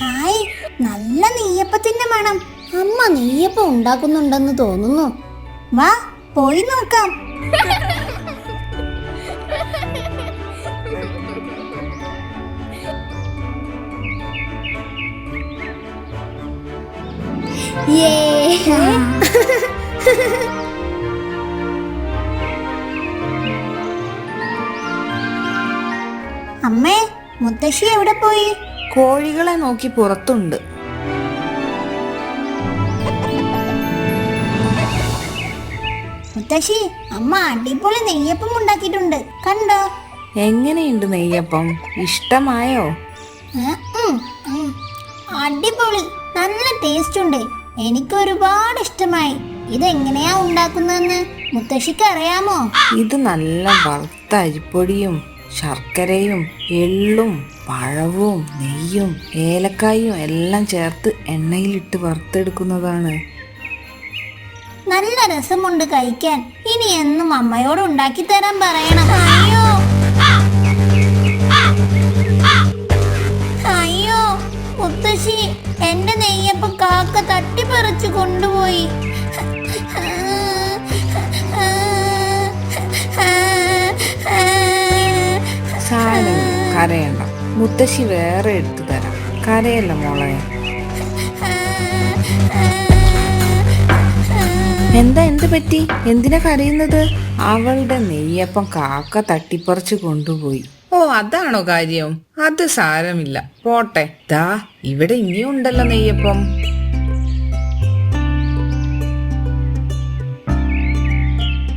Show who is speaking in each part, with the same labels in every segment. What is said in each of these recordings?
Speaker 1: Hi നല്ല നെയ്യപ്പത്തിന്റെ മണം. അമ്മ നെയ്യപ്പം ഉണ്ടാക്കുന്നുണ്ടെന്ന് തോന്നുന്നു.
Speaker 2: വാ പോയി നോക്കാം. അമ്മേ മുത്തശ്ശി എവിടെ പോയി?
Speaker 3: കോഴികളെ നോക്കി പുറത്തുണ്ട്.
Speaker 2: മുത്തശ്ശി അമ്മ അടിപൊളി നെയ്യപ്പം ഉണ്ടാക്കിയിട്ടുണ്ട്. കണ്ടോ?
Speaker 3: എങ്ങനെയുണ്ട് നെയ്യപ്പം? ഇഷ്ടമായോ.
Speaker 2: അടിപൊളി. നല്ല ടേസ്റ്റ് ഉണ്ട് എനിക്ക് ഒരുപാട് ഇഷ്ടമായി. ഇത് എങ്ങനെയാ ഉണ്ടാക്കുന്നതെന്ന് മുത്തശ്ശിക്ക് അറിയാമോ?
Speaker 3: ഇത് നല്ല വറുത്ത അരിപ്പൊടിയും ശർക്കരയും എള്ളും. പഴവും നെയ്യും ഏലക്കായും എല്ലാം ചേർത്ത് എണ്ണയിലിട്ട് വറുത്തെടുക്കുന്നതാണ്.
Speaker 2: നല്ല രസമുണ്ട് കഴിക്കാൻ. ഇനി എന്നും അമ്മയോട് ഉണ്ടാക്കി തരാൻ പറയണം. അയ്യോ. അയ്യോ. മുത്തശ്ശി എന്റെ നെയ്യപ്പം കാക്ക തട്ടിപ്പറിച്ചു കൊണ്ടുപോയി.
Speaker 3: സാരമില്ല കരയണ്ട. മുത്തശ്ശി വേറെ എടുത്തു തരാം. കരയല്ല മോളെ. എന്താ എന്ത് പറ്റി? എന്തിനാ കരയുന്നത്? അവളുടെ നെയ്യപ്പം കാക്ക തട്ടിപ്പറിച്ചു കൊണ്ടുപോയി. ഓ അതാണോ കാര്യം? അത് സാരമില്ല. പോട്ടെ. ദാ ഇവിടെ ഇനിയും ഉണ്ടല്ലോ നെയ്യപ്പം.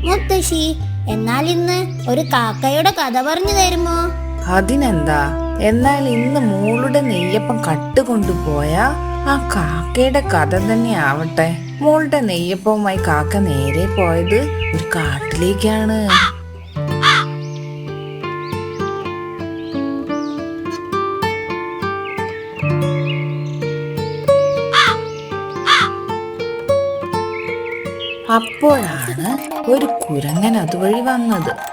Speaker 2: മുത്തശ്ശി എന്നാൽ ഇന്ന് ഒരു കാക്കയുടെ കഥ പറഞ്ഞു തരുമോ?
Speaker 3: അതിനെന്താ? എന്നാൽ ഇന്ന് മോളുടെ നെയ്യപ്പം കട്ടുകൊണ്ടുപോയ ആ കാക്കയുടെ കഥ തന്നെ ആവട്ടെ മോളുടെ നെയ്യപ്പവുമായി കാക്ക നേരെ പോയത് ഒരു കാട്ടിലേക്കാണ്. അപ്പോഴാണ് ഒരു കുരങ്ങൻ അതുവഴി വന്നത്.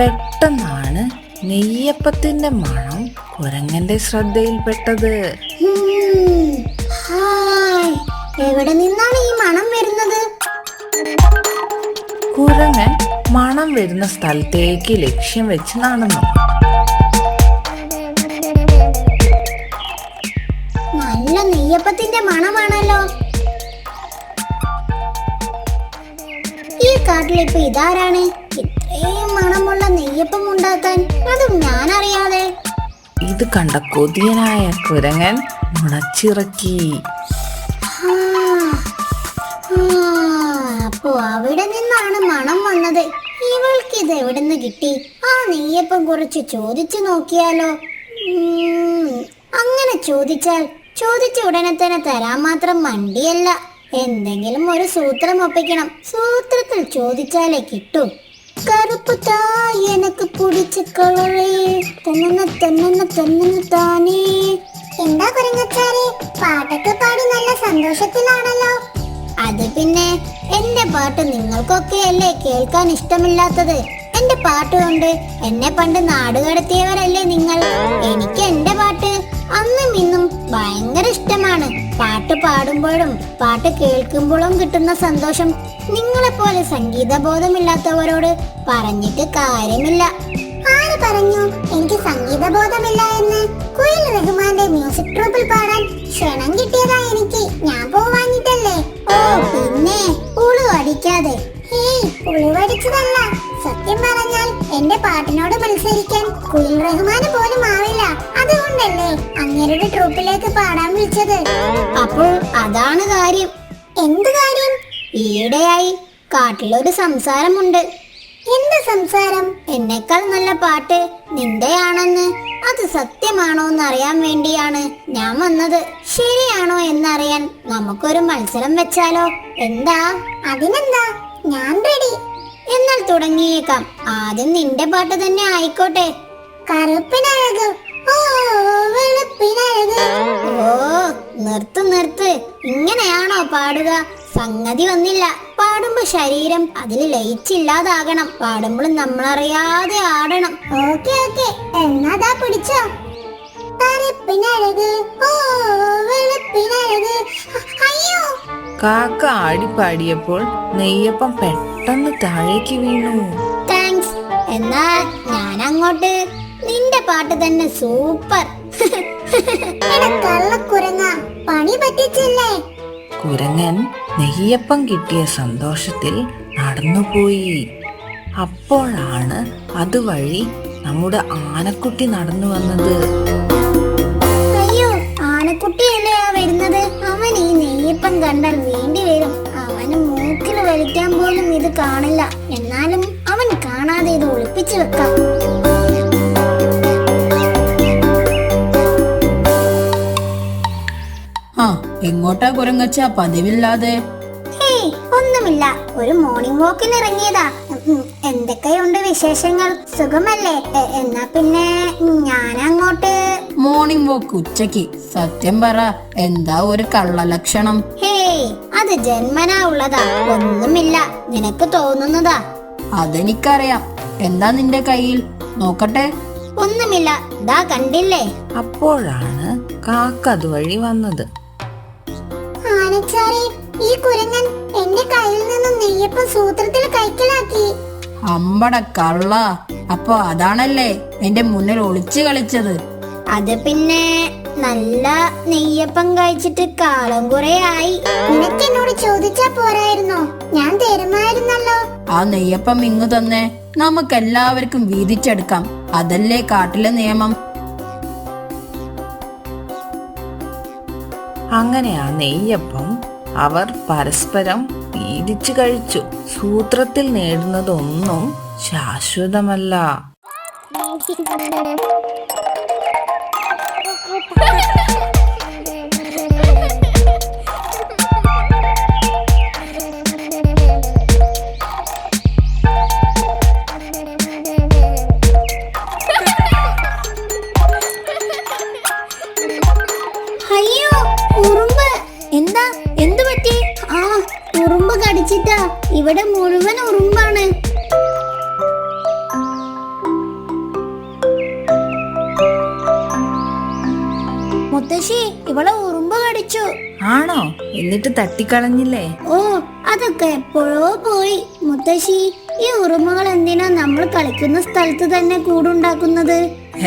Speaker 3: പെട്ടെന്നാണ് നെയ്യപ്പത്തിന്റെ മണം കുരങ്ങന്റെ ശ്രദ്ധയിൽപ്പെട്ടത്.
Speaker 2: എവിടെ നിന്നാണ് ഈ മണം വരുന്നത്?
Speaker 3: കുരങ്ങൻ മണം വരുന്ന സ്ഥലത്തേക്ക് ലക്ഷ്യം വെച്ച് നടന്നു.
Speaker 2: നല്ല നെയ്യപ്പത്തിന്റെ മണമാണല്ലോ. ഈ കാട്ടിലിപ്പോ ഇതാരാണ്? മണമുള്ള നെയ്യപ്പം ഉണ്ടാക്കാൻ അതും ഞാൻ അറിയാതെ
Speaker 3: ഇത് കണ്ട കൊതിയനായ കുരങ്ങൻ മുളച്ചിറക്കി
Speaker 2: അപ്പോ അവിടെ നിന്നാണ് മണം വന്നത്. ഇവൾക്ക് ഇത് എവിടുന്ന് കിട്ടി? ആ നെയ്യപ്പം കുറച്ച് ചോദിച്ചു നോക്കിയാലോ? അങ്ങനെ ചോദിച്ചാൽ ചോദിച്ച ഉടനെ തന്നെ തരാൻ മാത്രം മണ്ടിയല്ല. എന്തെങ്കിലും ഒരു സൂത്രം ഒപ്പിക്കണം. സൂത്രത്തിൽ ചോദിച്ചാലേ കിട്ടൂ. കറുപ്പ് தான் எனக்கு பிடிச்ச கலரே തെന്നന തെന്നന തെന്നന தானே. എന്താ കുരങ്ങച്ചാരെ പാട്ടൊക്കെ പാടി നല്ല സന്തോഷത്തിലാണല്ലോ അത് പിന്നെ എന്റെ പാട്ട് നിങ്ങൾക്കൊക്കെ അല്ലേ കേൾക്കാൻ ഇഷ്ടമില്ലാത്തത്? എന്റെ പാട്ട് കൊണ്ട് എന്നെ പണ്ട് നാടുകടത്തിയവരല്ലേ നിങ്ങൾ? എനിക്ക് എന്റെ പാട്ട് അന്നും ഇന്നും ഭയങ്കര ഇഷ്ടമാണ്. പാട്ട് പാടുമ്പോഴും പാട്ട് കേൾക്കുമ്പോഴും കിട്ടുന്ന സന്തോഷം നിങ്ങളെപ്പോലെ സംഗീത ബോധമില്ലാത്തവരോട് പറഞ്ഞിട്ട് കാര്യമില്ല. ആര് പറഞ്ഞു? എനിക്ക് സംഗീത ബോധമില്ല എന്ന്. കുയിൽ റഹ്മാന്റെ മ്യൂസിക് ട്രൂപ്പിൽ പാടാൻ ക്ഷണം കിട്ടിയതാ എനിക്ക്. ഞാൻ പോവാഞ്ഞിട്ടല്ലേ? ഓ പിന്നെ ഉളു അടിക്കാതെ. ഉളുവടിച്ചതല്ല സത്യം പറഞ്ഞാൽ എന്റെ പാട്ടിനോട് മത്സരിക്കാൻ കുയിൽ റഹ്മാന് പോലും ആവില്ല. അതുകൊണ്ടല്ലേ അങ്ങേരുടെ ട്രൂപ്പിലേക്ക് പാടാൻ വിളിച്ചത്. അപ്പോൾ അതാണ് കാര്യം. എന്ത് കാര്യം? ഈയിടെയായി കാട്ടിലൊരു സംസാരമുണ്ട്. എന്ത് സംസാരം? എന്നേക്കാൾ നല്ല പാട്ട് നിന്റെയാണെന്ന്. അത് സത്യമാണോ എന്ന് അറിയാൻ വേണ്ടിയാണ് ഞാൻ വന്നത്. ശരിയാണോ എന്നറിയാൻ നമുക്കൊരു മത്സരം വെച്ചാലോ? എന്താ? അതിനെന്താ? ഞാൻ റെഡി എന്നാൽ തുടങ്ങിയേക്കാം. ആദ്യം നിന്റെ പാട്ട് തന്നെ ആയിക്കോട്ടെ. കറുപ്പിനഴക്. ഓ നിർത്ത് ഇങ്ങനെയാണോ പാടുക? സംഗതി വന്നില്ല. പാടുമ്പോ ശരീരം അതിൽ ലയിച്ചില്ലാതാകണം പാടുമ്പോൾ നമ്മളറിയാതെ ആടണം. Okay okay. എന്നാതാ പിടിച്ചോ.
Speaker 4: കാക്ക ആടി പാടിയപ്പോൾ നെയ്യപ്പം പെട്ടെന്ന് താഴേക്ക് വീണു.
Speaker 2: താങ്ക്സ്. എന്നാൽ ഞാൻ അങ്ങോട്ട് നിന്റെ പാട്ട് തന്നെ സൂപ്പർ. കള്ളക്കുരങ്ങ പണി പറ്റിച്ചില്ലേ?
Speaker 4: കുരങ്ങൻ നെയ്യപ്പം കിട്ടിയ സന്തോഷത്തിൽ നടന്നുപോയി. അപ്പോഴാണ് അതുവഴി നമ്മുടെ ആനക്കുട്ടി നടന്നു വന്നത്.
Speaker 2: അയ്യോ ആനക്കുട്ടി അല്ലയാ വരുന്നത്? അവൻ ഈ നെയ്യപ്പം കണ്ടാൽ വേണ്ടി വരും. അവന് മൂക്കിൽ വലിക്കാൻ പോലും ഇത് കാണില്ല. എന്നാലും അവൻ കാണാതെ ഇത് ഒളിപ്പിച്ചു വെക്കാം.
Speaker 5: എങ്ങോട്ടാ കുരങ്ങച്ച പതിവില്ലാതെ?
Speaker 2: ഒന്നുമില്ല. ഒരു മോർണിംഗ് വാക്കിന് ഇറങ്ങിയതാ. എന്തൊക്കെയുണ്ട് വിശേഷങ്ങൾ? സുഖമല്ലേ? എന്നാ പിന്നെ ഞാൻ അങ്ങോട്ട്
Speaker 5: മോർണിംഗ് വോക്ക് ഉച്ചയ്ക്ക് സത്യം പറ എന്താ ഒരു കള്ളലക്ഷണം?
Speaker 2: ഹേ അത് ജന്മനാ ഉള്ളതാ. ഒന്നുമില്ല. നിനക്ക് തോന്നുന്നതാ.
Speaker 5: അതെനിക്കറിയാം. എന്താ നിന്റെ കയ്യിൽ? നോക്കട്ടെ.
Speaker 2: ഒന്നുമില്ല. ദാ കണ്ടില്ലേ?
Speaker 4: അപ്പോഴാണ് കാക്ക അതുവഴി വന്നത്.
Speaker 2: ഈ കുരങ്ങൻ എന്റെ കയ്യിൽ നിന്നും നെയ്യപ്പം സൂത്രത്തിൽ കൈക്കലാക്കി.
Speaker 5: അമ്പട കള്ള. അപ്പൊ അതാണല്ലേ എന്റെ മുന്നിൽ ഒളിച്ചു കളിച്ചത്?
Speaker 2: അത് പിന്നെ നല്ല നെയ്യപ്പം കഴിച്ചിട്ട് കാലം കുറെ ആയി. നിനക്ക് എന്നോട് ചോദിച്ചാ പോരായിരുന്നോ? ഞാൻ തരുമായിരുന്നല്ലോ.
Speaker 5: ആ നെയ്യപ്പം ഇങ്ങു തന്നെ. നമുക്ക് എല്ലാവർക്കും വീതിച്ചെടുക്കാം. അതല്ലേ കാട്ടിലെ നിയമം?
Speaker 4: അങ്ങനെ ആ നെയ്യപ്പം അവർ പരസ്പരം വീതിച്ചു കഴിച്ചു. സൂത്രത്തിൽ നേടുന്നതൊന്നും ശാശ്വതമല്ല.
Speaker 2: ഉറുമ്പ് ഇവിടെ മുഴുവൻ ഉറുമ്പാണ്. മുത്തശ്ശി ഇവളെ ഉറുമ്പ് കടിച്ചു.
Speaker 4: ആണോ? എന്നിട്ട് തട്ടിക്കളഞ്ഞില്ലേ?
Speaker 2: ഓ അതൊക്കെ എപ്പോഴോ പോയി. മുത്തശ്ശി ഈ ഉറുമ്പുകൾ എന്തിനാ നമ്മൾ കളിക്കുന്ന സ്ഥലത്ത് തന്നെ കൂടുണ്ടാക്കുന്നത്?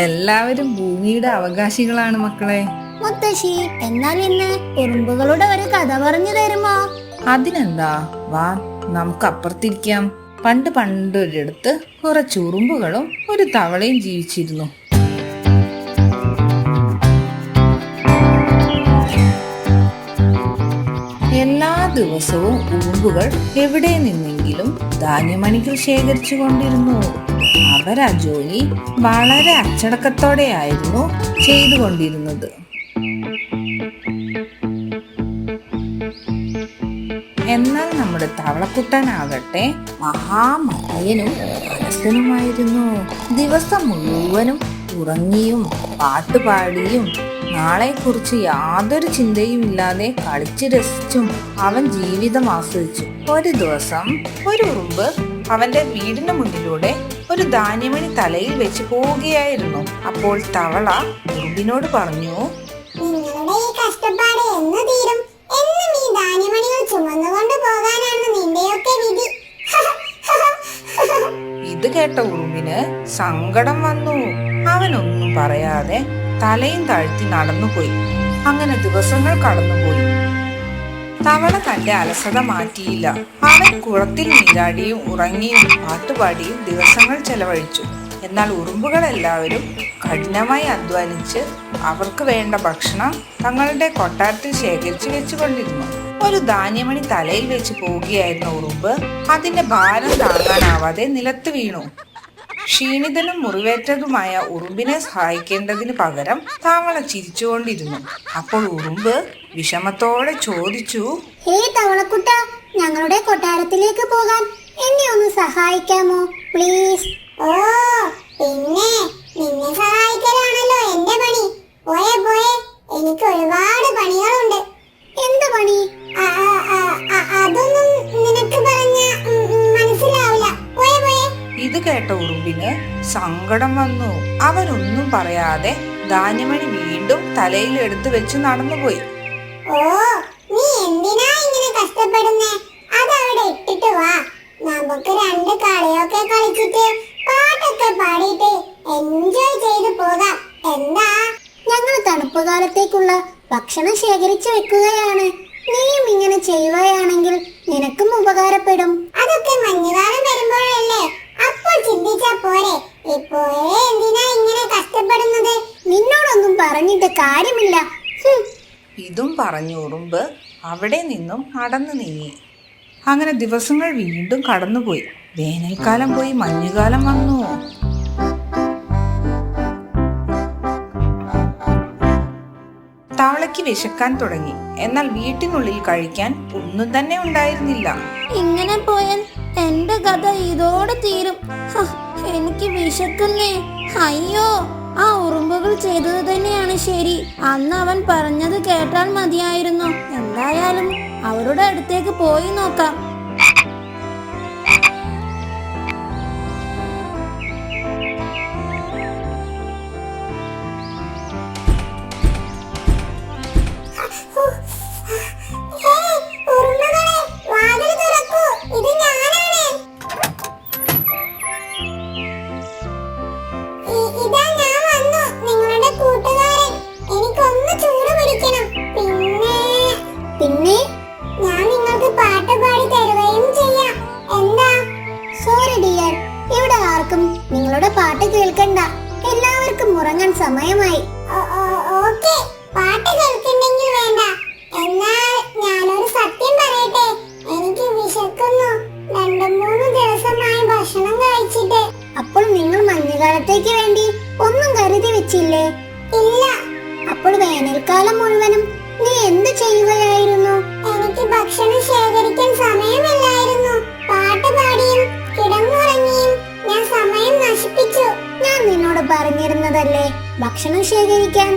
Speaker 4: എല്ലാവരും ഭൂമിയുടെ അവകാശികളാണ് മക്കളെ.
Speaker 2: മുത്തശ്ശി എന്നാൽ ഇന്ന് ഉറുമ്പുകളുടെ ഒരു കഥ പറഞ്ഞു തരുമോ?
Speaker 4: അതിനെന്താ? വാ നമുക്ക് അപ്പുറത്തിരിക്കാം പണ്ട് പണ്ടൊരിടത്ത് കുറച്ച് ഉറുമ്പുകളും ഒരു തവളയും ജീവിച്ചിരുന്നു. എല്ലാ ദിവസവും ഉറുമ്പുകൾ എവിടെ നിന്നെങ്കിലും ധാന്യമണികൾ ശേഖരിച്ചു കൊണ്ടിരുന്നു. അവർ ആ ജോലി വളരെ അച്ചടക്കത്തോടെയായിരുന്നു ചെയ്തുകൊണ്ടിരുന്നത്. എന്നാൽ നമ്മുടെ തവളക്കുട്ടനാകട്ടെ മഹാമയനും ദിവസം മുഴുവനും ഉറങ്ങിയും പാട്ടുപാടിയും നാളെക്കുറിച്ച് യാതൊരു ചിന്തയും ഇല്ലാതെ കളിച്ചു രസിച്ചും അവൻ ജീവിതം ആസ്വദിച്ചു. ഒരു ദിവസം ഒരു ഉറുമ്പ് അവന്റെ വീടിന് മുന്നിലൂടെ ഒരു ധാന്യമണി തലയിൽ വെച്ച് പോവുകയായിരുന്നു. അപ്പോൾ തവള ഉറുമ്പിനോട് പറഞ്ഞു
Speaker 2: കഷ്ടപ്പാട് എന്ന് തീരും എന്നും ഈ ധാന്യമണികൾ ചുമന്നുകൊണ്ട് പോകാനാണ് നിന്റെയൊക്കെ വിധി
Speaker 4: ഇത് കേട്ട ഉറുമ്പിന് സങ്കടം വന്നു. അവനൊന്നും പറയാതെ തലയും താഴ്ത്തി നടന്നുപോയി. അങ്ങനെ ദിവസങ്ങൾ കടന്നുപോയി. തവള തന്റെ അലസത മാറ്റിയില്ല. അവൻ കുളത്തിൽ നീരാടിയും ഉറങ്ങിയും പാട്ടുപാടിയും ദിവസങ്ങൾ ചെലവഴിച്ചു. എന്നാൽ ഉറുമ്പുകളെല്ലാവരും കഠിനമായി അധ്വാനിച്ച് അവർക്ക് വേണ്ട ഭക്ഷണം തങ്ങളുടെ കൊട്ടാരത്തിൽ ശേഖരിച്ചു വെച്ചുകൊണ്ടിരുന്നു. ഒരു ധാന്യമണി തലയിൽ വെച്ച് പോവുകയായിരുന്ന ഉറുമ്പ് അതിന്റെ ഭാരം താങ്ങാനാവാതെ നിലത്ത് വീണു. ക്ഷീണിതനും മുറിവേറ്റതുമായ ഉറുമ്പിനെ സഹായിക്കേണ്ടതിന് പകരം താവള ചിരിച്ചുകൊണ്ടിരുന്നു. അപ്പോൾ ഉറുമ്പ് വിഷമത്തോടെ ചോദിച്ചു
Speaker 2: ഹേ തവളക്കുട്ട ഞങ്ങളുടെ കൊട്ടാരത്തിലേക്ക് പോകാൻ എന്നെ ഒന്ന് സഹായിക്കാമോ? പ്ലീസ് ഓ പിന്നെ നിന്നെ സഹായിക്കലാണല്ലോ എന്റെ പണി. പോയെ പോയെ. എനിക്ക് ഒരുപാട് പണികളുണ്ട്. എന്ത് പണി? അതൊന്നും നിനക്ക് പറഞ്ഞ മനസ്സിലാവില്ല. പോയെ പോയെ.
Speaker 4: ഇത് കേട്ട ഉറുമ്പിന് സങ്കടം വന്നു. അവനൊന്നും പറയാതെ ധാന്യമണി വീണ്ടും തലയിൽ എടുത്തു വെച്ച് നടന്നുപോയി.
Speaker 2: ഓ നീ എന്തിനാ ഇങ്ങനെ കഷ്ടപ്പെടുന്നേ? അതവിടെ ഇട്ടിട്ട് വാ. നമുക്ക് രണ്ട് കളിയൊക്കെ കളിച്ചിട്ട് പാട്ടൊക്കെ പാടിയിട്ട് എൻജോയ് ചെയ്ത് പോകാം. എന്താ? ഞങ്ങൾ തണുപ്പ് കാലത്തേക്കുള്ള ഭക്ഷണം ശേഖരിച്ചു വെക്കുകയാണ്. നീയും ഇങ്ങനെ ചെയ്യുകയാണെങ്കിൽ നിനക്കും ഉപകാരപ്പെടും. അതൊക്കെ മഞ്ഞുകാലം വരുമ്പോഴല്ലേ? അപ്പോൾ ചിന്തിച്ചാ പോരെ. ഇപ്പോഴേ എന്തിനാ ഇങ്ങനെ കഷ്ടപ്പെടുന്നത്? നിന്നോടൊന്നും പറഞ്ഞിട്ട് കാര്യമില്ല.
Speaker 3: ഇതും പറഞ്ഞു ഉറുമ്പ് അവിടെ നിന്നും നടന്നു നീങ്ങി. അങ്ങനെ ദിവസങ്ങൾ വീണ്ടും കടന്നുപോയി. വേനൽക്കാലം പോയി മഞ്ഞുകാലം വന്നു. തവളയ്ക്ക് വിശക്കാൻ തുടങ്ങി. എന്നാൽ വീട്ടിനുള്ളിൽ കഴിക്കാൻ ഒന്നും തന്നെ ഉണ്ടായിരുന്നില്ല.
Speaker 1: ഇങ്ങനെ പോയാൽ എന്റെ കഥ ഇതോടെ തീരും. എനിക്ക് വിശക്കുന്നേ. അയ്യോ ആ ഉറുമ്പുകൾ ചെയ്തത് തന്നെയാണ് ശരി. അന്ന് അവൻ പറഞ്ഞത് കേട്ടാൽ മതിയായിരുന്നു. എന്തായാലും അവരുടെ അടുത്തേക്ക് പോയി നോക്കാം.
Speaker 2: സമയമായി. പാട്ട് കേൾക്കുന്നെങ്കിൽ വേണ്ട. എന്നാൽ ഞാനൊരു സത്യം പറയട്ടെ. എനിക്ക് വിശക്കുന്നു. രണ്ടു മൂന്ന് ദിവസമായി ഭക്ഷണം കഴിച്ചിട്ട്. അപ്പോൾ നിങ്ങൾ മഞ്ഞുകാലത്തേക്ക് വേണ്ടി ഒന്നും കരുതി വെച്ചില്ലേ? ഇല്ല. അപ്പോൾ വേനൽക്കാലം മുഴുവനും നീ എന്ത് ചെയ്യുകയായിരുന്നു? എനിക്ക് ഭക്ഷണം ശേഖരിക്കാൻ സമയമില്ലായിരുന്നു. പാട്ട് പാടിയും കിടന്നുറങ്ങിയും ഞാൻ സമയം നശിപ്പിച്ചു. ഞാൻ നിന്നോട് പറഞ്ഞിരുന്നതല്ലേ? ഭക്ഷണം ശേഖരിക്കാൻ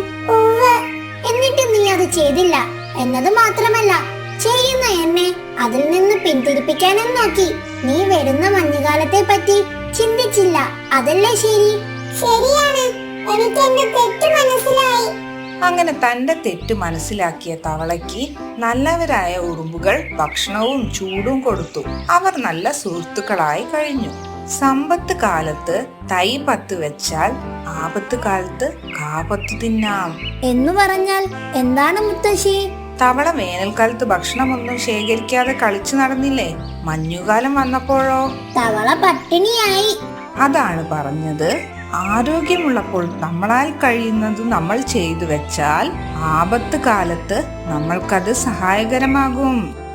Speaker 2: എന്നിട്ട് നീ അത് ചെയ്തില്ല. എന്നത് മാത്രമല്ല ചെയ്യുന്ന എന്നെ അതിൽ നിന്ന് പിന്തിരിപ്പിക്കാനും നോക്കി നീ വരുന്ന മഞ്ഞുകാലത്തെ പറ്റി ചിന്തിച്ചില്ല. അതല്ലേ ശരി? ശരിയാണ്. എനിക്ക് എന്റെ തെറ്റ് മനസ്സിലായി.
Speaker 3: അങ്ങനെ തന്റെ തെറ്റ് മനസ്സിലാക്കിയ തവളയ്ക്ക് നല്ലവരായ ഉറുമ്പുകൾ ഭക്ഷണവും ചൂടും കൊടുത്തു. അവർ നല്ല സുഹൃത്തുക്കളായി കഴിഞ്ഞു. സമ്പത്ത് കാലത്ത് തൈ പത്ത് വെച്ചാൽ ആപത്ത് കാലത്ത് കാപത്ത് തിന്നാം.
Speaker 1: എന്ന് പറഞ്ഞാൽ എന്താണ് മുത്തശ്ശി?
Speaker 3: തവള വേനൽക്കാലത്ത് ഭക്ഷണമൊന്നും ശേഖരിക്കാതെ കളിച്ചു നടന്നില്ലേ? മഞ്ഞുകാലം വന്നപ്പോഴോ?
Speaker 1: തവള പട്ടിണിയായി.
Speaker 3: അതാണ് പറഞ്ഞത്. ആരോഗ്യമുള്ളപ്പോൾ നമ്മളാൽ കഴിയുന്നത് നമ്മൾ ചെയ്തു വെച്ചാൽ ആപത്ത് കാലത്ത് നമ്മൾക്കത് സഹായകരമാകും.